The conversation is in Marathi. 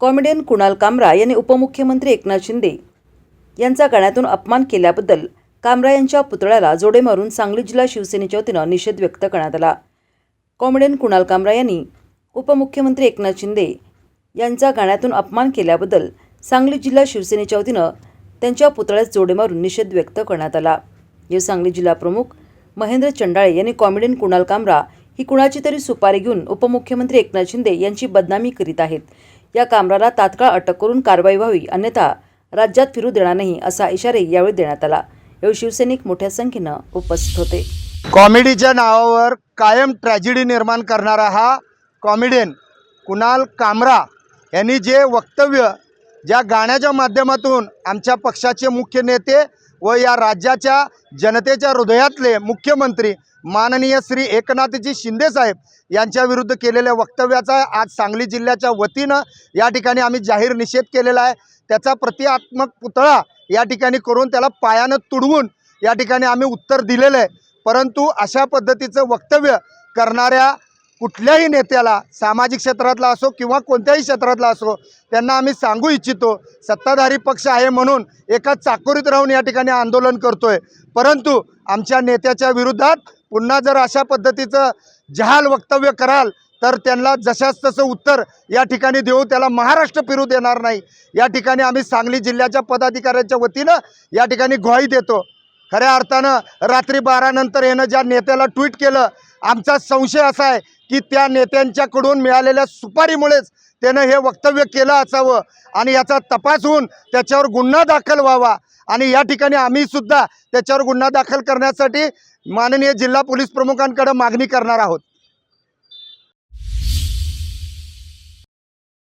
कॉमेडियन कुणाल कामरा यांनी उपमुख्यमंत्री एकनाथ शिंदे यांचा गाण्यातून अपमान केल्याबद्दल कामरा यांच्या पुतळ्याला जोडे मारून सांगली जिल्हा शिवसेनेच्या वतीनं निषेध व्यक्त करण्यात आला. कॉमेडियन कुणाल कामरा यांनी उपमुख्यमंत्री एकनाथ शिंदे यांचा गाण्यातून अपमान केल्याबद्दल सांगली जिल्हा शिवसेनेच्या वतीनं त्यांच्या पुतळ्यास जोडे मारून निषेध व्यक्त करण्यात आला. या सांगली जिल्हा प्रमुख महेंद्र चंडाळे यांनी कॉमेडियन कुणाल कामरा ही कुणाची तरी सुपारी घेऊन उपमुख्यमंत्री एकनाथ शिंदे यांची बदनामी करीत आहेत. या कामराला तात्काळ अटक करून कारवाई व्हावी अन्यथा राज्यात फिरू देणार नाही असा इशारा यावेळी देण्यात आला. यावेळी शिवसैनिक मोठ्या संख्येनं उपस्थित होते. कॉमेडीच्या नावावर कायम ट्रॅजेडी निर्माण करणारा हा कॉमेडियन कुणाल कामरा यांनी जे वक्तव्य ज्या गाण्याच्या माध्यमातून आमच्या पक्षाचे मुख्य नेते व या राज्याच्या जनतेच्या हृदयातले मुख्यमंत्री माननीय श्री एकनाथजी शिंदेसाहेब यांच्या विरुद्ध केलेल्या वक्तव्याचा आज सांगली जिल्ह्याच्या वतीनं या ठिकाणी आम्ही जाहीर निषेध केलेला आहे. त्याचा प्रतिकात्मक पुतळा या ठिकाणी करून त्याला पायानं तुडवून या ठिकाणी आम्ही उत्तर दिलेलं आहे. परंतु अशा पद्धतीचं वक्तव्य करणाऱ्या कुठल्याही नेत्याला सामाजिक क्षेत्रातला असो किंवा कोणत्याही क्षेत्रातला असो त्यांना आम्ही सांगू इच्छितो सत्ताधारी पक्ष आहे म्हणून एका चाकोरीत राहून या ठिकाणी आंदोलन करतोय. परंतु आमच्या नेत्याच्या विरोधात पुन्हा जर अशा पद्धतीचं जहाल वक्तव्य कराल तर त्यांना जशाच तसं उत्तर या ठिकाणी देऊ त्याला महाराष्ट्र फिरू देणार नाही. या ठिकाणी आम्ही सांगली जिल्ह्याच्या पदाधिकाऱ्यांच्या वतीनं या ठिकाणी ग्वाही देतो. खऱ्या अर्थानं रात्री बारानंतर यानं ज्या नेत्याला ट्विट केलं आमचा संशय असा आहे की त्या नेत्यांच्याकडून मिळालेल्या सुपारीमुळेच त्यानं हे वक्तव्य केलं असावं आणि याचा तपास होऊन त्याच्यावर गुन्हा दाखल व्हावा. आणि या ठिकाणी आम्ही सुद्धा त्याच्यावर गुन्हा दाखल करण्यासाठी माननीय जिल्हा पोलीस प्रमुखांकडे मागणी करणार आहोत.